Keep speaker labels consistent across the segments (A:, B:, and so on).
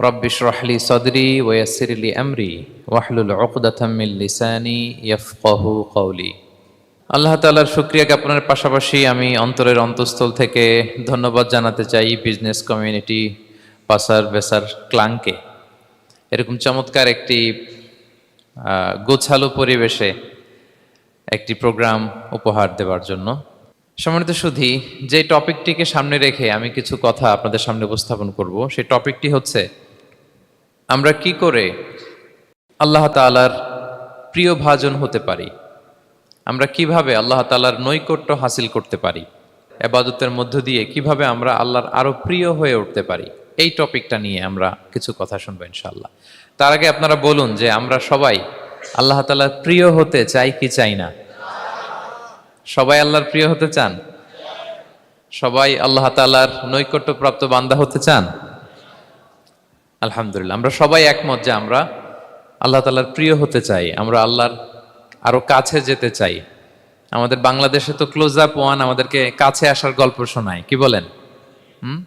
A: رب اشرح لي صدري ويسر لي أمري واحلل عقدة من لساني يفقه قولي আল্লাহ তালার শুক্রিয়া জ্ঞাপনের পাশাপাশি আমি অন্তরের অন্তঃস্থল থেকে ধন্যবাদ জানাতে চাই বিজনেস কমিউনিটি পাসার বেসার ক্লাংকে এরকম চমৎকার একটি আহ, গোছালো পরিবেশে একটি প্রোগ্রাম উপহার দেওয়ার জন্য সম্মানিত সুধী যে টপিকটিকে সামনে রেখে আমি কিছু কথা আপনাদের সামনে উপস্থাপন করব সেই টপিকটি হচ্ছে আমরা কি করে আল্লাহ তাআলার প্রিয় ভাজন হতে পারি? আমরা কীভাবে আল্লাহ তালার নৈকট্য হাসিল করতে পারি? এবাদতের মধ্য দিয়ে কীভাবে আমরা আল্লাহর আরও প্রিয় হয়ে উঠতে পারি? এই টপিকটা নিয়ে আমরা কিছু কথা শুনব ইনশাআল্লাহ। তার আগে আপনারা বলুন যে আমরা সবাই আল্লাহ তাআলার প্রিয় হতে চাই কি চাই না? সবাই আল্লাহর প্রিয় হতে চান? সবাই আল্লাহ তাআলার নৈকট্যপ্রাপ্ত বান্দা হতে চান? আলহামদুলিল্লাহ, আমরা সবাই একমত যে আমরা আল্লাহ তাআলার প্রিয় হতে চাই, আমরা আল্লাহর আরও কাছে যেতে চাই। আমাদের বাংলাদেশে তো ক্লোজ আপ ওয়ান আমাদেরকে কাছে আসার গল্প শোনায়, কি বলেন? হুম?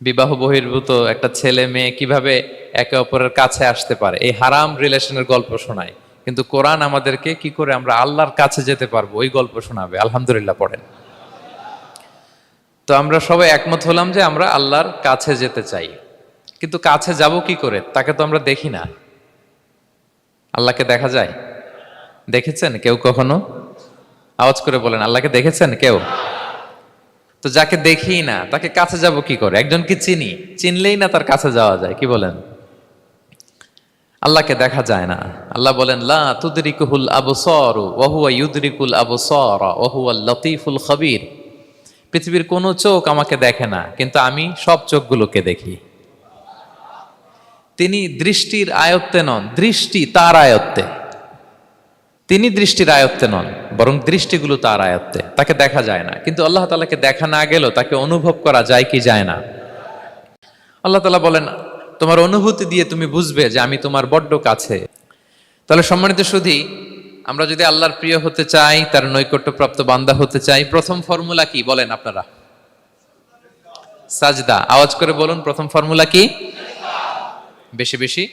A: বিবাহ বহির্ভূত একটা ছেলে মেয়ে কীভাবে একে অপরের কাছে আসতে পারে? এই হারাম রিলেশনের গল্প শোনায়, কিন্তু কোরআন আমাদেরকে কি করে আমরা আল্লাহর কাছে যেতে পারব? ওই গল্প শোনাবে, আলহামদুলিল্লাহ পড়েন। তো আমরা সবাই একমত হলাম যে আমরা আল্লাহর কাছে যেতে চাই। কিন্তু কাছে যাব কি করে? তাকে তো আমরা দেখি না। আল্লাহকে দেখা যায়? দেখেছেন কেউ কখনো? আওয়াজ করে বলেন, আল্লাহকে দেখেছেন কেউ? তো যাকে দেখি না, তাকে কাছে যাব কি করে? একজনকে চিনি, চিনলেই না তার কাছে যাওয়া যায়, কি বলেন? আল্লাহকে দেখা যায় না। আল্লাহ বলেন, লা তুদরিকুহুল আবসার ওয়া হুয়া ইউদরিকুল আবসার ওয়া হুয়া লতিফুল খবীর। পৃথিবীর কোনো চোখ আমাকে দেখে না, কিন্তু আমি সব চোখগুলোকে দেখি। তিনি দৃষ্টির আয়ত্তে নন, দৃষ্টি তার আয়ত্তে। তিনি দৃষ্টির আয়ত্তে নন, বরং দৃষ্টিগুলো তার আয়ত্তে। তাকে দেখা যায় না। কিন্তু আল্লাহ তালাকে দেখা না গেলেও তাকে অনুভব করা যায় কি যায় না। আল্লাহ তালা বলেন, তোমার অনুভূতি দিয়ে তুমি বুঝবে যে আমি তোমার বড্ড কাছে। তাহলে সম্মানিত সুধী, আমরা যদি আল্লাহর প্রিয় হতে চাই, তার নৈকট্যপ্রাপ্ত বান্দা হতে চাই, প্রথম ফর্মুলা কি বলেন আপনারা? সাজদা। আওয়াজ করে বলুন, প্রথম ফর্মুলা কি? বেশি বেশি?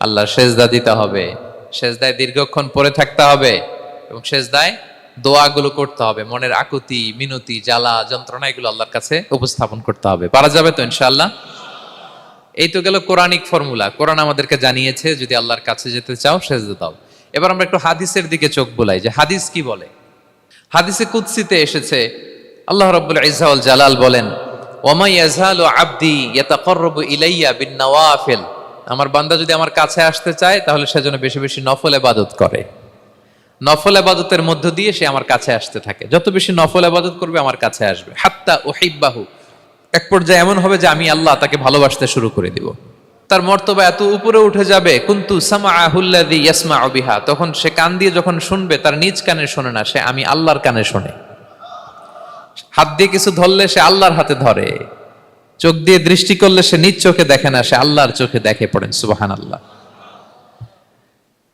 A: আল্লাহর সেজদা দিতে হবে। সেজদায় দীর্ঘক্ষণ পরে থাকতে হবে এবং সেজদায় দোয়াগুলো করতে হবে। মনের আকুতি, মিনতি, জ্বালা, যন্ত্রণা এগুলো আল্লাহর কাছে উপস্থাপন করতে হবে। পারা যাবে তো ইনশাআল্লাহ? এই তো গেল কোরআনিক ফর্মুলা। কোরআন আমাদেরকে জানিয়েছে, যদি আল্লাহর কাছে যেতে চাও, সেজদা দাও। এবার আমরা একটু হাদিসের দিকে চোখ বোলাই যে হাদিস কি বলে? হাদিসে কুৎসিতে এসেছে, আল্লাহ রাব্বুল ইজ্জাউল জালাল বলেন ওমা ইয়াজহালু আবদি ইয়াতাকাররাবু ইলাইয়া বিন নওয়াফিল। আমার বান্দা যদি আমার কাছে আসতে চায়, তাহলে সেজন্য বেশি বেশি নফল ইবাদত করে। নফল ইবাদতের মধ্য দিয়ে সে আমার কাছে আসতে থাকে। যত বেশি নফল ইবাদত করবে, আমার কাছে আসবে। হাত্তা উহিব্বাহু। এক পর্যায়ে এমন হবে যে আমি আল্লাহ তাকে ভালোবাসতে শুরু করে দিব। তার মর্তবা এত উপরে উঠে যাবে, কিন্তু কুন্তু সামাহুল্লাযী ইয়াসমাউ বিহা। তখন সে কান দিয়ে যখন শুনবে, তার নিজ কানে শোনে না, সে আমি আল্লাহর কানে শোনে। হাত দিয়ে কিছু ধরলে সে আল্লাহর হাতে ধরে। চোখ দিয়ে দৃষ্টি করলে সে নিজ চোখে দেখে না, সে আল্লাহর চোখে দেখে পড়েন সুবাহান আল্লাহ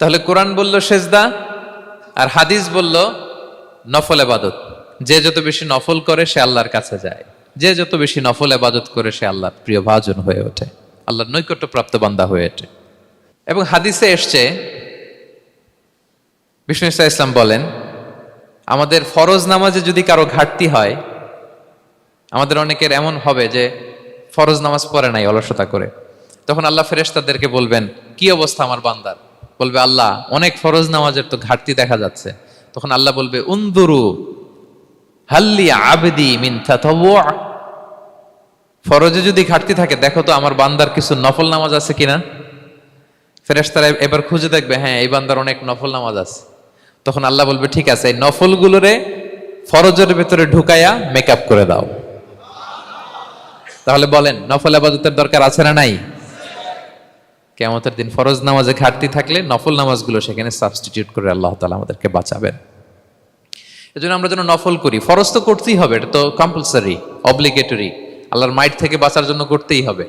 A: তাহলে কোরআন বলল সেজদা, আর হাদিস বলল নফল এবাদত যে যত বেশি নফল করে, সে আল্লাহর কাছে যায়। যে যত বেশি নফল এবাদত করে, সে আল্লাহর প্রিয় ভাজন হয়ে ওঠে। আল্লাহর নৈকট্য প্রাপ্ত বান্দা হয়ে ওঠে। এবং হাদিসে এসছে, বিষ্ণু ইসা ইসলাম বলেন, আমাদের ফরজ নামাজে যদি কারও ঘাটতি হয়, আমাদের অনেকের এমন হবে যে ফরজ নামাজ পড়ে নাই অলসতা করে। তখন আল্লাহ ফেরেশতাদেরকে বলবেন, কি অবস্থা আমার বান্দার? বলবে, আল্লাহ, অনেক ফরজ নামাজের তো ঘাটতি দেখা যাচ্ছে। তখন আল্লাহ বলবে উন্দুরু হাল্লি আবদি মিন তাতাওয়া ফরজে যদি ঘাটতি থাকে, দেখো তো আমার বান্দার কিছু নফল নামাজ আছে কিনা? ফেরেশতারা এবার খুঁজে দেখবে হ্যাঁ এই বান্দার অনেক নফল নামাজ আছে। তখন আল্লাহ বলবে, ঠিক আছে, এই নফলগুলোরে ফরজের ভেতরে ঢুকাইয়া মেকআপ করে দাও। তাহলে বলেন, নফল আবাদতের দরকার আছে না নাই? কেমতের দিন ফরজ নামাজে ঘাটতি থাকলে নফল নামাজগুলো সেখানে সাবস্টিটিউট করে আল্লাহ তালা আমাদেরকে বাঁচাবেন। এজন্য আমরা যেন নফল করি। ফরজ তো করতেই হবে, এটা তো কম্পালসারি অব্লিগেটরি আল্লাহর মাইট থেকে বাঁচার জন্য করতেই হবে।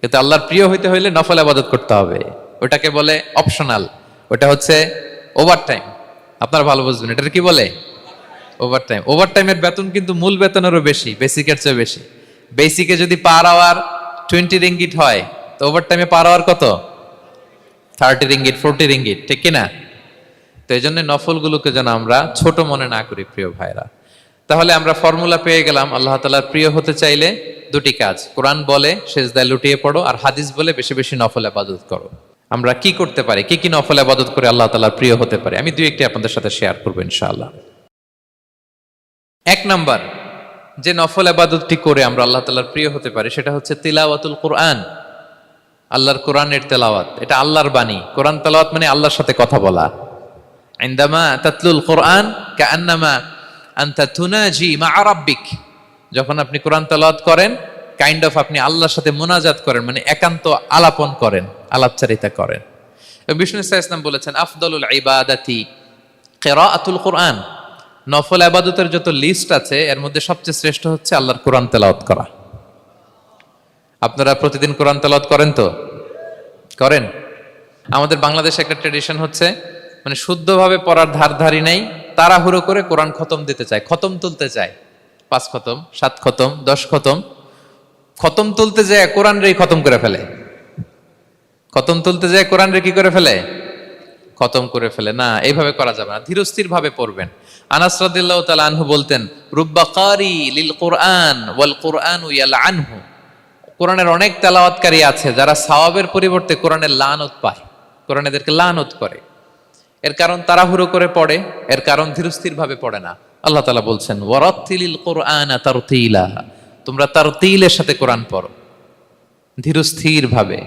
A: কিন্তু আল্লাহর প্রিয় হইতে হইলে নফল আবাদত করতে হবে। ওটাকে বলে অপশনাল ওটা হচ্ছে ওভার টাইম আপনারা ভালো বুঝবেন, এটার কি বলে? ওভার টাইম ওভার টাইমের বেতন কিন্তু মূল বেতনেরও বেশি বেসিকের চেয়ে বেশি। বেসিকে যদি পার আওয়ার টোয়েন্টি রিঙ্গিট হয়, তো ওভার টাইমে পার আওয়ার কত? থার্টি রিঙ্গিট ফোরটি রিঙ্গিট ঠিক কিনা? তো এই জন্য নফলগুলোকে যেন আমরা ছোট মনে না করি, প্রিয় ভাইরা তাহলে আমরা ফর্মুলা পেয়ে গেলাম, আল্লাহ তালার প্রিয় হতে চাইলে দুটি কাজ। কোরআন বলে, সেজদায় লুটিয়ে পড়ো, আর হাদিস বলে, বেশি বেশি নফল আবাদত করো। আমরা কি করতে পারি? কি কি নফল আবাদত করে আল্লাহ তালার প্রিয় হতে পারে? আমি দুই একটি আপনাদের সাথে শেয়ার করব, ইনশাআল্লাহ। এক নাম্বার যে নফল আবাদতটি করে আমরা আল্লাহ তালার প্রিয় হতে পারি, সেটা হচ্ছে তিলাওয়াতুল কোরআন। আল্লাহর কোরআনের তেলাওয়াত। এটা আল্লাহর বাণী। কোরআন তেলাওয়াত মানে আল্লাহর সাথে কথা বলা। আইন্দামা তাতলুল কোরআন কান্নামা আন্তা তুনাজি মা আরাব্বিক যখন আপনি কোরআন তেলাওয়াত করেন, কাইন্ড অফ আপনি আল্লাহর সাথে মোনাজাত করেন মানে একান্ত আলাপন করেন, আলাপচারিতা করেন। বিষ্ণু ইসা ইসলাম বলেছেন, আফদলুল ইবাদাতি কেরাআতুল কোরআন। নফল আবাদতের যত লিস্ট আছে, এর মধ্যে সবচেয়ে শ্রেষ্ঠ হচ্ছে আল্লাহর কোরআন তেলাওয়াত করা। আপনারা প্রতিদিন কোরআন তেলাওয়াত করেন তো? করেন? আমাদের বাংলাদেশে একটা ট্রেডিশন হচ্ছে মানে শুদ্ধভাবে পড়ার ধার ধারি নাই, তাড়াহুড়ো করে কোরআন খতম দিতে চায়, খতম তুলতে চায়। পাঁচ খতম, সাত খতম, দশ খতম খতম তুলতে যায়, কোরআন রে খতম করে ফেলে। খতম তুলতে যায়, কোরআন রে কি করে ফেলে? খতম করে ফেলে। না, এইভাবে করা যাবে না ধীরস্থির ভাবে পড়বেন। আনাস রাদিল্লাহু তাআলা আনহু বলতেন, রুব্বা কারি লিল কোরআন ওয়াল কোরআন ইয়াল আনহু কোরআনের অনেক তেলাওয়াতকারী আছে যারা সাওয়াবের পরিবর্তে কোরআনের লানত পায়, কোরআন এদেরকে লানত করে। এর কারণ তাড়াহুড়ো করে পড়ে, এর কারণ ধীরস্থির ভাবে পড়ে না। আল্লাহ তাআলা বলছেন, ওয়ারাত্তিলিল কোরআন তারতিলা। তোমরা তারতিলের সাথে কোরআন পড়ো। ধীরস্থির ভাবে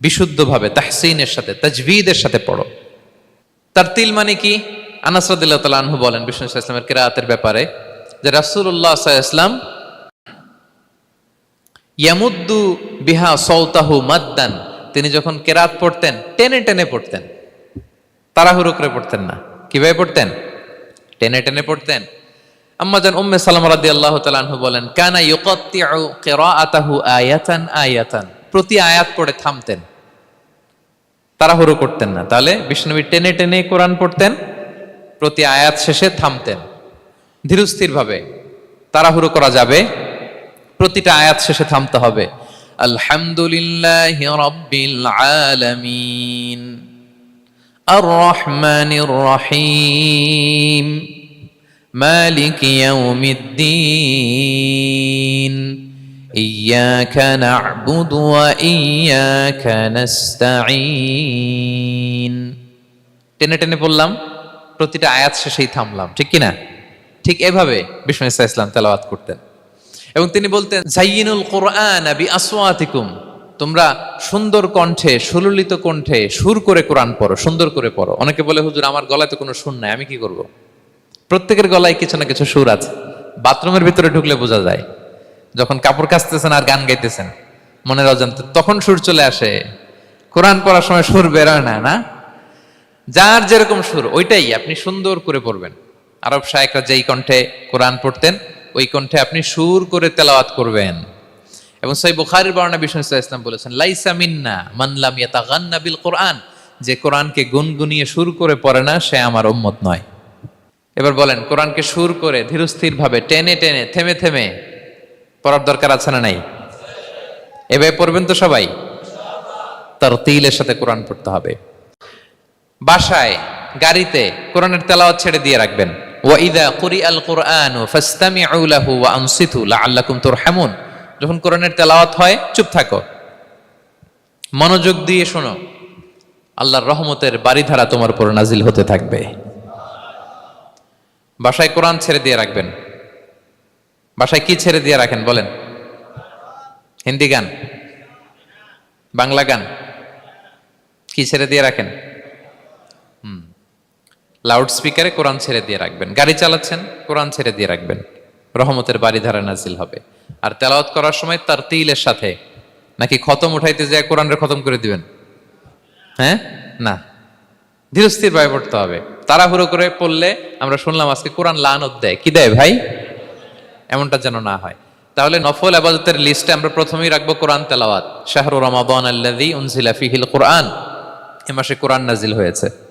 A: বিশুদ্ধভাবে, তাহসিনের সাথে তাজভিদের সাথে পড়ো। তারতিল মানে কি? আনাস রাদিল্লাহু আনহু বলেন, বিষ্ণু ইসলামের কিরাআতের ব্যাপারে যে আলাইহি ওয়াসাল্লাম ইয়ামুদ্দু বিহা সৌতাহু মাদ্দান, তিনি যখন কেরাত পড়তেন, টেনে টেনে পড়তেন, তাড়াহুড়ো করে পড়তেন না। কীভাবে পড়তেন? টেনে টেনে পড়তেন। আম্মাজান উম্মে সালাম রাদিয়াল্লাহু তাআলা আনহু বলেন, কানা ইউকাত্তিউ কিরাআতাহু আয়াতান আয়াতান প্রতি আয়াত পড়ে থামতেন, তাড়াহুড়ো করতেন না। তাহলে বিষ্ণুবী টেনে টেনে কোরআন পড়তেন প্রতি আয়াত শেষে থামতেন ধীরস্থির ভাবে তাড়াহুড়ো করা যাবে প্রতিটা আয়াত শেষে থামতে হবে আলহামদুলিল্লাহ রব্বিল আলামিন আর রহমানির রহিম মালিক ইয়াউমিদ্দিন إياك نعبد وإياك نستعين টেনে টেনে বললাম প্রতিটা আয়াত শেষেই থামলাম, ঠিক কি না ঠিক এভাবে বিষ্ণু ইসা ইসলাম তেলাওয়াত করতেন। এবং তিনি বলতেন, জাইয়িনুল কোরআন বি আসওয়াতিকুম তোমরা সুন্দর কণ্ঠে, সুললিত কণ্ঠে সুর করে কোরআন পড়ো, সুন্দর করে পড়ো। অনেকে বলে, হুজুর, আমার গলায় তো কোনো সুর নাই, আমি কি করব? প্রত্যেকের গলায় কিছু না কিছু সুর আছে। বাথরুমের ভিতরে ঢুকলে বোঝা যায়, যখন কাপড় কাচতেছেন আর গান গাইতেছেন, মনের অজান্তে, তখন সুর চলে আসে। কোরআন পড়ার সময় সুর বেরোয় না না? যার যেরকম সুর, ওইটাই আপনি সুন্দর করে পড়বেন। আরব শায়করা যেই কণ্ঠে কোরআন পড়তেন, ওই কণ্ঠে আপনি সুর করে তেলাওয়াত করবেন। এবং সেই বুখারির বর্ণনা বিষ্ণু ইসলাম বলেছেন, লাইসা মিন্না মানলাম ইয়াতাগান্না বিল কোরআন। যে কোরআনকে গুনগুনিয়ে সুর করে পড়ে না, সে আমার উম্মত নয়। এবার বলেন, কোরআনকে সুর করে ধীরস্থির ভাবে টেনে টেনে, থেমে থেমে পড়ার দরকার আছে না নাই? এভাবে পড়বেন তো সবাই? তার তিলের সাথে কোরআন পড়তে হবে। বাসায়, গাড়িতে কোরআনের তেলাওয়াত ছেড়ে দিয়ে রাখবেন। ওয়াইদা কুরি আল কোরআন ফাস্তামিউ লাহু ওয়া আনসিতু লাআল্লাকুম তুরহামুন। যখন কোরআনের তেলাওয়াত হয়, চুপ থাকো। মনোযোগ দিয়ে শোনো। আল্লাহর রহমতের বাড়িধারা তোমার উপর নাজিল হতে থাকবে। বাসায় কোরআন ছেড়ে দিয়ে রাখবেন। বাসায় কি ছেড়ে দিয়ে রাখেন বলেন? হিন্দি গান? বাংলা গান? কি ছেড়ে দিয়ে রাখেন? লাউড স্পিকারে কোরআন ছেড়ে দিয়ে রাখবেন। গাড়ি চালাচ্ছেন, কোরআন ছেড়ে দিয়ে রাখবেন। রহমতের বাড়ি ধারা নাজিল হবে। আর তেলাওয়াত করার সময় তার তিলের সাথে। নাকি খতম উঠাইতে যায় কোরআনের খতম করে দিবেন? হ্যাঁ? না। ধীরস্থির ভাবে পড়তে হবে। তাড়াহুড়ো করে পড়লে আমরা শুনলাম আজকে কোরআন লানত দেয়। কি দেয় ভাই? এমনটা যেন না হয়। তাহলে নফল আবাদতের লিস্টে আমরা প্রথমেই রাখব কোরআন তেলাওয়াত। শাহরু রমাদান আল্লাযী উনজিলা ফিহিল কোরআন। এ মাসে কোরআন নাজিল হয়েছে।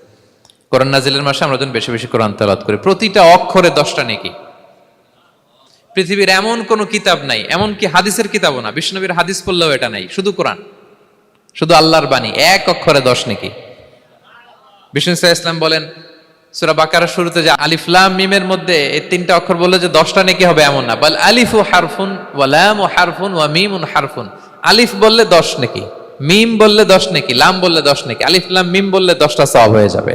A: কোরআন নাজিলের মাসে আমরা যেন বেশি বেশি কোরআন তেলাওয়াত করি, প্রতিটা অক্ষরে দশটা নেকি। পৃথিবীর এমন কোনো কিতাব নাই এমন কি হাদিসের কিতাবও না। বিষ্ণবীর হাদিস পড়লেও এটা নাই, শুধু কোরআন। শুধু আল্লাহর বাণী, এক অক্ষরে দশ নেকি। বিষ্ণু ইসা ইসলাম বলেন, সুরা বাকার শুরুতে যে আলিফলাম মিমের মধ্যে এই তিনটা অক্ষর বললে যে দশটা নেকি হবে এমন না। বল আলিফু হারফুন ওয়ালাম ও হারফুন ওয়া মিমুন হারফুন। আলিফ বললে দশ নাকি, মিম বললে দশ নাকি, লাম বললে দশ নেকি আলিফলাম মিম বললে দশটা সব হয়ে যাবে।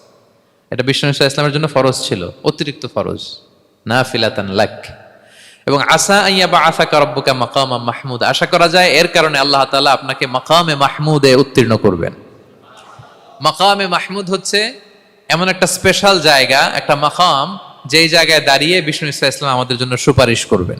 A: এটা ইসা ইসলামের জন্য ফরজ ছিল, অতিরিক্ত ফরজ। না ফিলাতান লাক। এবং আসা আইয়া বা আশা করব্বুকা মাকামা মাহমুদ। আশা করা যায় এর কারণে আল্লাহ তাআলা আপনাকে মাকামে মাহমুদে উত্তীর্ণ করবেন। মাকামে মাহমুদ হচ্ছে এমন একটা স্পেশাল জায়গা, একটা মাকাম, যেই জায়গায় দাঁড়িয়ে বিষ্ণু ইসা ইসলাম আমাদের জন্য সুপারিশ করবেন।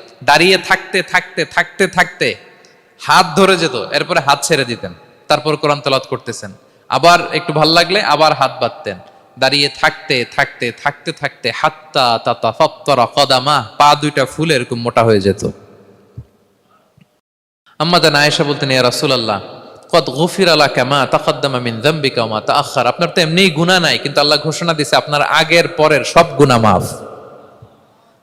A: দাঁড়িয়ে থাকতে থাকতে থাকতে থাকতে হাত ধরে যেত, এরপরে হাত ছেড়ে দিতেন, তারপর কোরআন তালাওয়াত করতেছেন। আবার একটু ভালো লাগলে আবার হাত বাঁধতেন। দাঁড়িয়ে থাকতে থাকতে থাকতে থাকতে হাত্তা তাতা ফত্তরা কদামা, পা দুইটা ফুলে এরকম মোটা হয়ে যেত। আম্মাদান নায়েশা বলতেন, ইয়া রাসূলুল্লাহ, কদ গফির আলা কামা তাকাদ্দামা মিন যামবিকা ওয়া মা তাআখার। আপনার তো এমনিই গুনাহ নাই, কিন্তু আল্লাহ ঘোষণা দিছে, আপনার আগের পরের সব গুনাহ মাফ।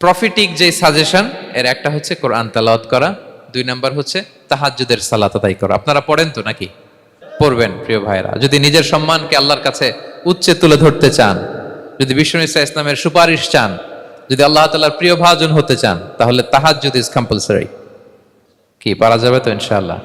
A: প্রফিটিক যে সাজেশন এর একটা হচ্ছে কোরআন তালাওয়াত করা, দুই নাম্বার হচ্ছে তাহাজ্জুদের সালাত আদায় করা। আপনারা পড়েন তো নাকি? পড়বেন, প্রিয় ভাইরা যদি নিজের সম্মানকে আল্লাহর কাছে উচ্চে তুলে ধরতে চান, যদি বিষ্ণু ইসা ইসলামের সুপারিশ চান, যদি আল্লাহ তাল্লাহর প্রিয় ভাজন হতে চান, তাহলে তাহাজ্জুদ ইজ কম্পালসারি কি, পারা যাবে তো ইনশাআল্লাহ?